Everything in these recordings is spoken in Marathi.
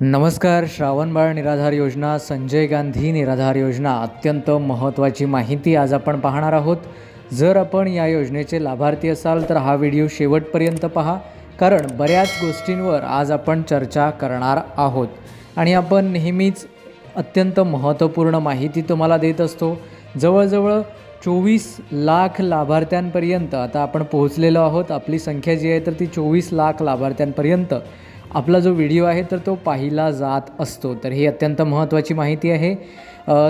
नमस्कार श्रावणबाळ निराधार योजना संजय गांधी निराधार योजना अत्यंत महत्त्वाची माहिती आज आपण पाहणार आहोत. जर आपण या योजनेचे लाभार्थी असाल तर हा व्हिडिओ शेवटपर्यंत पहा कारण बऱ्याच गोष्टींवर आज आपण चर्चा करणार आहोत. आणि आपण नेहमीच अत्यंत महत्त्वपूर्ण माहिती तुम्हाला देत असतो. जवळजवळ चोवीस लाख लाभार्थ्यांपर्यंत आता आपण पोहोचलेलो आहोत. आपली संख्या जी आहे तर ती चोवीस लाख लाभार्थ्यांपर्यंत. आपला जो व्हिडिओ आहे तर तो पाहिला जात असतो. तर ही अत्यंत महत्त्वाची माहिती आहे.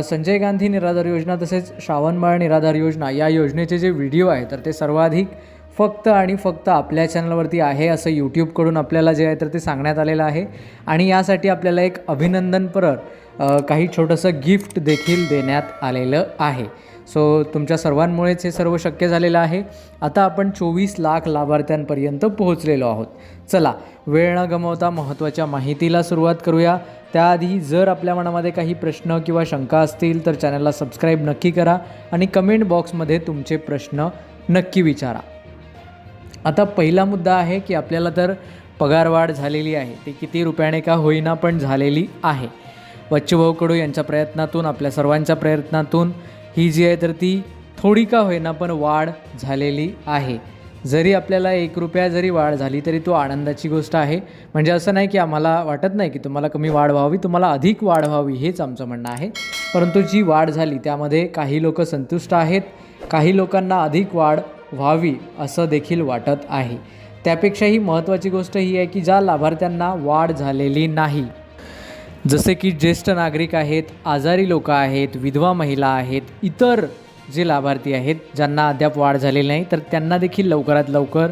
संजय गांधी निराधार योजना तसेच श्रावणबाळ निराधार योजना या योजनेचे जे व्हिडिओ आहे तर ते सर्वाधिक फक्त आणि फक्त आपल्या चॅनलवरती आहे असं यूट्यूबकडून आपल्याला जे आहे तर ते सांगण्यात आलेलं आहे. आणि यासाठी आपल्याला एक अभिनंदनपर काही छोटंसं गिफ्ट देखील देण्यात आलेलं आहे. सो तुमच्या सर्वांमुळेच हे सर्व शक्य झालेलं आहे. आता आपण चोवीस लाख लाभार्थ्यांपर्यंत पोहोचलेलो आहोत. चला वेळ न गमवता महत्त्वाच्या माहितीला सुरुवात करूया. त्याआधी जर आपल्या मनामध्ये काही प्रश्न किंवा शंका असतील तर चॅनलला सबस्क्राईब नक्की करा आणि कमेंट बॉक्समध्ये तुमचे प्रश्न नक्की विचारा. आता पहिला मुद्दा आहे की आपल्याला तर पगारवाढ झालेली आहे. ती किती रुपयाने का होईना पण झालेली आहे. बच्चूभाऊ कडू यांच्या प्रयत्नातून आपल्या सर्वांच्या प्रयत्नातून ही जी आहे तर ती थोडी का होईना पण वाढ झालेली आहे. जरी आपल्याला एक रुपया जरी वाढ झाली तरी तो आनंदाची गोष्ट आहे. म्हणजे असं नाही की आम्हाला वाटत नाही की तुम्हाला कमी वाढ व्हावी तुम्हाला अधिक वाढ व्हावी हेच आमचं म्हणणं आहे. परंतु जी वाढ झाली त्यामध्ये काही लोक संतुष्ट आहेत काही लोकांना अधिक वाढ व्हावी असं देखील वाटत आहे. त्यापेक्षाही महत्त्वाची गोष्ट ही आहे की ज्या लाभार्थ्यांना वाढ झालेली नाही जसे की ज्येष्ठ नागरिक आहेत आजारी लोक आहेत विधवा महिला आहेत इतर जे लाभार्थी आहेत ज्यांना अद्याप वाढ झालेली नाही तर त्यांना देखील लवकरात लवकर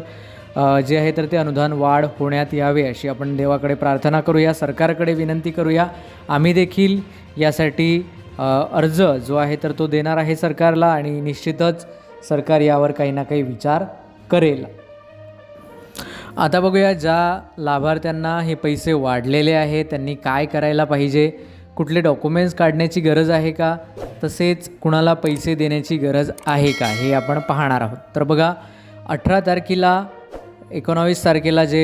जे आहे तर ते अनुदान वाढ होण्यात यावे अशी आपण देवाकडे प्रार्थना करूया सरकारकडे विनंती करूया. आम्ही देखील यासाठी अर्ज जो आहे तर तो देणार आहे सरकारला आणि निश्चितच सरकार यावर काही ना काही विचार करेल. आता बघूया ज्या लाभार्थ्यांना हे पैसे वाढलेले आहे त्यांनी काय करायला पाहिजे कुठले डॉक्युमेंट्स काढण्याची गरज आहे का तसेच कुणाला पैसे देण्याची गरज आहे का हे आपण पाहणार आहोत. तर बघा अठरा तारखेला एकोणावीस तारखेला जे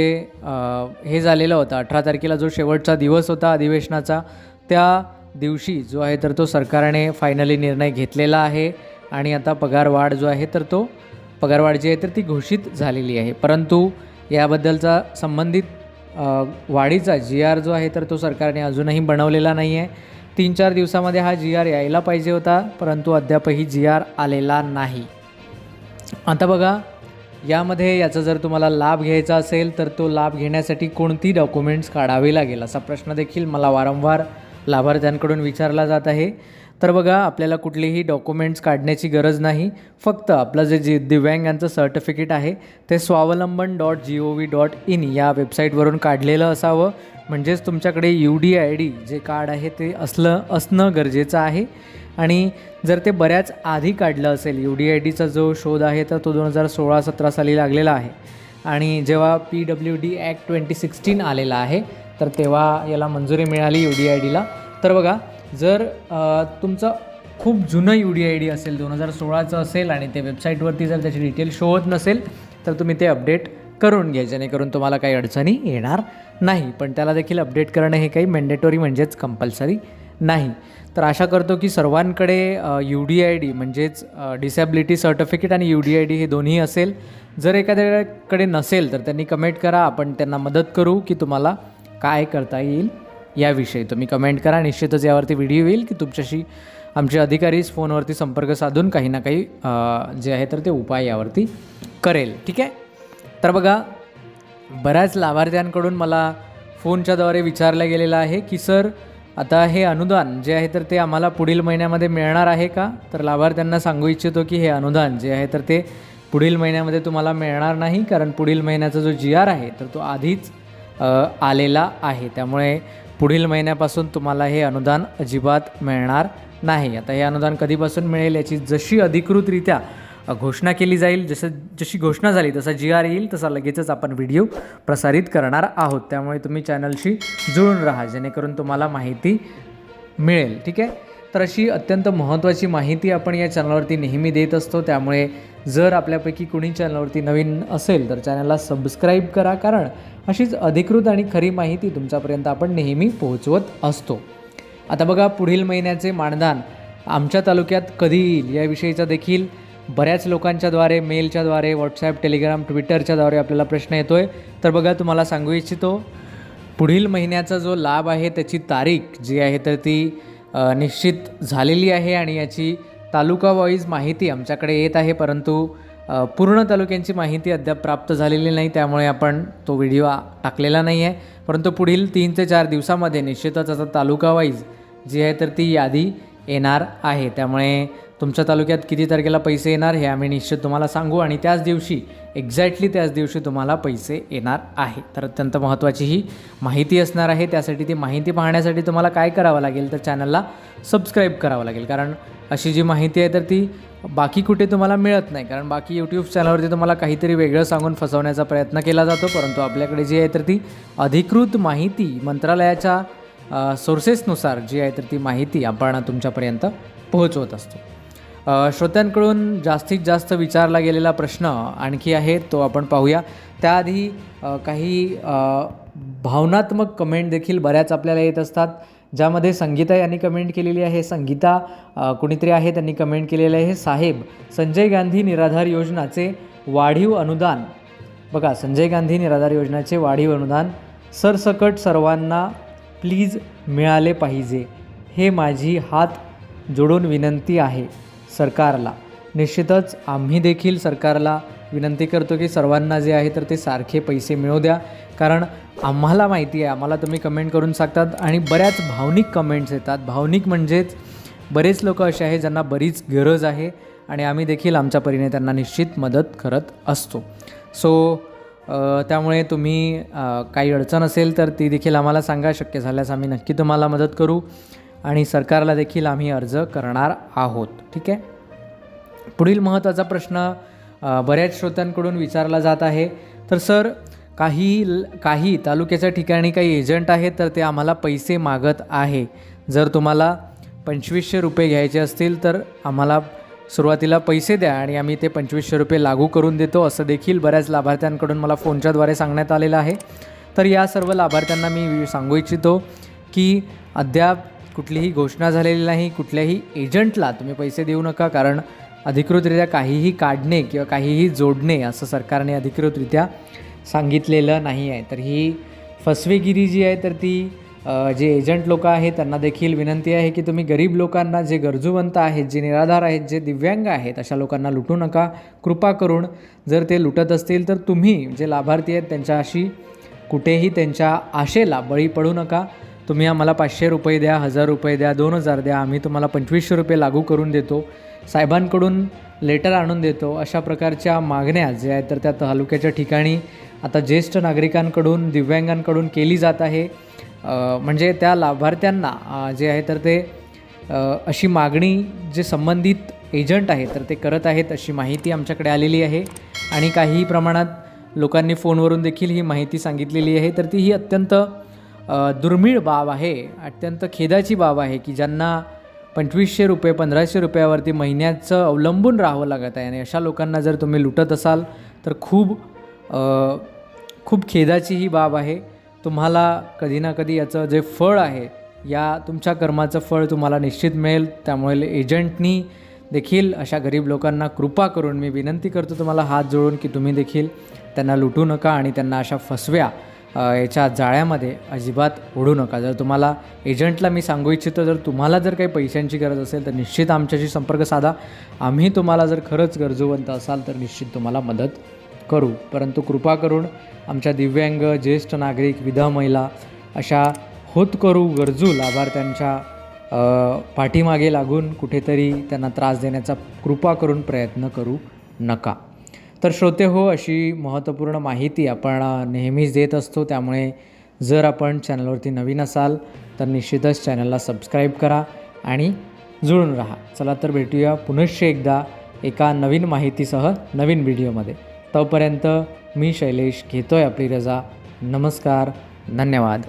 हे झालेलं होतं अठरा तारखेला जो शेवटचा दिवस होता अधिवेशनाचा त्या दिवशी जो आहे तर तो सरकारने फायनली निर्णय घेतलेला आहे आणि आता पगारवाढ जो आहे तर तो पगारवाढ जी आहे तर ती घोषित झालेली आहे. परंतु याबद्दलचा संबंधित वाढीचा जी आर जो आहे तर तो सरकारने अजूनही बनवलेला नाही आहे. तीन चार दिवसामध्ये हा जी आर यायला पाहिजे होता परंतु अद्यापही जी आर आलेला नाही. आता बघा यामध्ये याचा जर तुम्हाला लाभ घ्यायचा असेल तर तो लाभ घेण्यासाठी कोणती डॉक्युमेंट्स काढावे लागेल? असा प्रश्न देखील मला वारंवार लाभार्थ्यांकडून विचारला जात आहे. तर बघा आपल्याला कुठलीही डॉक्युमेंट्स काढण्याची गरज नाही. फक्त आपलं जे जे दिव्यांगांचं सर्टिफिकेट आहे ते Swavlamban dot G O V dot in या वेबसाईटवरून काढलेलं असावं. म्हणजेच तुमच्याकडे यू डी आय डी जे कार्ड आहे ते असलं असणं गरजेचं आहे. आणि जर ते बऱ्याच आधी काढलं असेल यू डी आय डीचा जो शोध आहे तर तो दोन हजार सोळा सतरा साली लागलेला आहे. आणि जेव्हा P W D act twenty sixteen आलेला आहे तर तेव्हा याला मंजुरी मिळाली यू डी आय डीला तर बघा जर तुमचं खूप जुनं यू डी आय डी असेल दोन हजार सोळाचं असेल आणि ते वेबसाईटवरती जर त्याची डिटेल शो होत नसेल तर तुम्ही ते अपडेट करून घ्या जेणेकरून तुम्हाला काही अडचणी येणार नाही. पण त्याला देखील अपडेट करणं हे काही मॅन्डेटोरी म्हणजेच कंपल्सरी नाही. तर आशा करतो की सर्वांकडे यू डी आय डी म्हणजेच डिसॅबिलिटी सर्टिफिकेट आणि यू डी आय डी हे दोन्ही असेल. जर एखाद्याकडे नसेल तर त्यांनी कमेंट करा. आपण त्यांना मदत करू की तुम्हाला काय करता येईल. याविषयी. तुम्ही कमेंट करा. निश्चितच यावरती व्हिडिओ येईल की तुमच्याशी आमचे अधिकारीच फोनवरती संपर्क साधून काही ना काही जे आहे तर ते उपाय यावरती करेल. ठीक आहे? तर बघा बऱ्याच लाभार्थ्यांकडून मला फोनच्याद्वारे विचारलं गेलेलं आहे की सर आता हे अनुदान जे आहे तर ते आम्हाला पुढील महिन्यामध्ये मिळणार आहे का? तर लाभार्थ्यांना सांगू इच्छितो की हे अनुदान जे आहे तर ते पुढील महिन्यामध्ये तुम्हाला मिळणार नाही कारण पुढील महिन्याचा जो जी आर आहे तर तो आधीच आलेला आहे. त्यामुळे पुढील महिन्यापासून तुम्हाला हे अनुदान अजिबात मिळणार नाही. आता हे अनुदान कधीपासून मिळेल याची जशी अधिकृतरित्या घोषणा केली जाईल जसं जशी घोषणा झाली तसा जी आर येईल तसा लगेचच आपण व्हिडिओ प्रसारित करणार आहोत. त्यामुळे तुम्ही चॅनलशी जुळून राहा जेणेकरून तुम्हाला माहिती मिळेल. ठीक आहे? तर अशी अत्यंत महत्त्वाची माहिती आपण या चॅनलवरती नेहमी देत असतो. त्यामुळे जर आपल्यापैकी कुणी चॅनलवरती नवीन असेल तर चॅनलला सबस्क्राईब करा कारण अशीच अधिकृत आणि खरी माहिती तुमच्यापर्यंत आपण नेहमी पोहोचवत असतो. आता बघा पुढील महिन्याचे मानधन. आमच्या तालुक्यात कधी येईल याविषयीचा देखील बऱ्याच लोकांच्याद्वारे मेलच्याद्वारे व्हॉट्सॲप टेलिग्राम ट्विटरच्याद्वारे आपल्याला प्रश्न येतो आहे तर बघा तुम्हाला सांगू इच्छितो पुढील महिन्याचा जो लाभ आहे त्याची तारीख जी आहे तर ती निश्चित झालेली आहे आणि याची तालुका वाईज माहिती आमच्याकडे येत आहे परंतु पूर्ण तालुक्यांची माहिती अद्याप प्राप्त झालेली नाही त्यामुळे आपण तो व्हिडिओ टाकलेला नाही आहे परंतु पुढील तीन ते चार दिवसामध्ये निश्चितच आता तालुका वाईज जी आहे तर ती यादी येणार आहे. त्यामुळे तुमच्या तालुक्यात किती तारखेला पैसे येणार हे आम्ही निश्चित तुम्हाला सांगू आणि त्याच दिवशी एक्झॅक्टली त्याच दिवशी तुम्हाला पैसे येणार आहे. तर अत्यंत महत्त्वाची ही माहिती असणार आहे. त्यासाठी ती माहिती पाहण्यासाठी तुम्हाला काय करावं लागेल तर चॅनलला सबस्क्राईब करावं लागेल. कारण अशी जी माहिती आहे तर ती बाकी कुठे तुम्हाला मिळत नाही. कारण बाकी यूट्यूब चॅनलवरती तुम्हाला काहीतरी वेगळं सांगून फसवण्याचा प्रयत्न केला जातो. परंतु आपल्याकडे जी आहे तर ती अधिकृत माहिती मंत्रालयाच्या सोर्सेसनुसार जी आहे तर ती माहिती आपण तुमच्यापर्यंत पोहोचवत असतो. श्रोत्यांकडून जास्तीत जास्त विचारला गेलेला प्रश्न आणखी आहे तो आपण पाहूया. त्याआधी काही भावनात्मक कमेंट देखील बऱ्याच आपल्याला येत असतात ज्यामध्ये संगीता यांनी कमेंट केलेली आहे. संगीता कुणीतरी आहे त्यांनी कमेंट केलेलं आहे. साहेब संजय गांधी निराधार योजनाचे वाढीव अनुदान. बघा संजय गांधी निराधार योजनाचे वाढीव अनुदान सरसकट सर्वांना प्लीज मिळाले पाहिजे. हे माझी हात जोडून विनंती आहे सरकारला. निश्चितच आम्ही देखील सरकारला विनंती करतो की सर्वांना जे आहे तर ते सारखे पैसे मिळू द्या. कारण आम्हाला माहिती आहे आम्हाला तुम्ही कमेंट करून सांगतात आणि बऱ्याच भावनिक कमेंट्स येतात. भावनिक म्हणजेच बरेच लोक असे आहे ज्यांना बरीच गरज आहे आणि आम्ही देखील आमच्या परीने त्यांना निश्चित मदत करत असतो. सो त्यामुळे तुम्ही काही अडचण असेल तर ती देखील आम्हाला सांगा. शक्य झाल्यास आम्ही नक्की तुम्हाला मदत करू आणि सरकारला देखील आम्ही अर्ज करणार आहोत. ठीक आहे? पुढील महत्त्वाचा प्रश्न बऱ्याच श्रोत्यांकडून विचारला जात आहे. तर सर काही ल- काही तालुक्याच्या ठिकाणी काही एजंट आहेत तर ते आम्हाला पैसे मागत आहे. जर तुम्हाला पंचवीसशे रुपये घ्यायचे असतील तर आम्हाला सुरुवातीला पैसे द्या आणि आम्ही ते पंचवीसशे रुपये लागू करून देतो असं देखील बऱ्याच लाभार्थ्यांकडून मला फोनच्याद्वारे सांगण्यात आलेलं आहे. तर या सर्व लाभार्थ्यांना मी सांगू इच्छितो की अद्याप कुठलीही घोषणा झालेली नाही कुठल्याही एजंटला तुम्ही पैसे देऊ नका कारण अधिकृतरित्या काहीही काढणे किंवा काहीही जोडणे असं सरकारने अधिकृतरित्या सांगितलेलं नाही आहे. तर ही फसवेगिरी जी आहे तर ती जे एजंट लोक आहेत त्यांना देखील विनंती आहे की तुम्ही गरीब लोकांना जे गरजूवंत आहेत जे निराधार आहेत जे दिव्यांग आहेत अशा लोकांना लुटू नका. कृपा करून जर ते लुटत असतील तर तुम्ही जे लाभार्थी आहेत त्यांच्याशी कुठेही त्यांच्या आशेला बळी पडू नका. तुम्ही आम्हाला पाचशे रुपये द्या हजार रुपये द्या दोन हजार द्या आम्ही तुम्हाला पंचवीसशे रुपये लागू करून देतो. साहेबांकडून लेटर आणून देतो. अशा प्रकारच्या मागण्या ज्या आहेत तर त्या तालुक्याच्या ठिकाणी आता ज्येष्ठ नागरिकांकडून दिव्यांगांकडून केली जात आहे. म्हणजे त्या लाभार्थ्यांना जे आहे तर ते अशी मागणी जे संबंधित एजंट आहे तर ते करत आहेत अशी माहिती आमच्याकडे आलेली आहे. आणि काही प्रमाणात लोकांनी फोनवरून देखील ही माहिती सांगितलेली आहे. तर ती ही अत्यंत दुर्मिळ बाब आहे. अत्यंत खेदाची बाब आहे की ज्यांना पंचवीसशे रुपये पंधराशे रुपयावरती महिन्याचं अवलंबून राहावं लागत आहे. आणि अशा लोकांना जर तुम्ही लुटत असाल तर खूप खूप खेदाची ही बाब आहे. तुम्हाला कधी ना कधी याचं जे फळ आहे या तुमच्या कर्माचं फळ तुम्हाला निश्चित मिळेल. त्यामुळे एजंटनी देखील अशा गरीब लोकांना कृपा करून मी विनंती करतो तुम्हाला हात जोडून की तुम्ही देखील त्यांना लुटू नका आणि त्यांना अशा फसव्या याच्या जाळ्यामध्ये अजिबात ओढू नका. जर तुम्हाला एजंटला मी सांगू इच्छितो जर तुम्हाला जर काही पैशांची गरज असेल तर निश्चित आमच्याशी संपर्क साधा. आम्ही तुम्हाला जर खरंच गरजूवंत असाल तर निश्चित तुम्हाला मदत करू. परंतु कृपा करून आमच्या दिव्यांग ज्येष्ठ नागरिक विधा महिला अशा होतकरू गरजू लाभार्थ्यांच्या पाठीमागे लागून कुठेतरी त्यांना त्रास देण्याचा कृपा करून प्रयत्न करू नका. तर श्रोते हो अशी महत्त्वपूर्ण माहिती आपण नेहमीच देत असतो. त्यामुळे जर आपण चॅनलवरती नवीन असाल तर निश्चितच चॅनलला सबस्क्राईब करा आणि जुळून राहा. चला तर भेटूया पुनश्च एकदा एका नवीन माहितीसह नवीन व्हिडिओमध्ये. तोपर्यंत मी शैलेश घेतो आहे आपली रजा. नमस्कार धन्यवाद.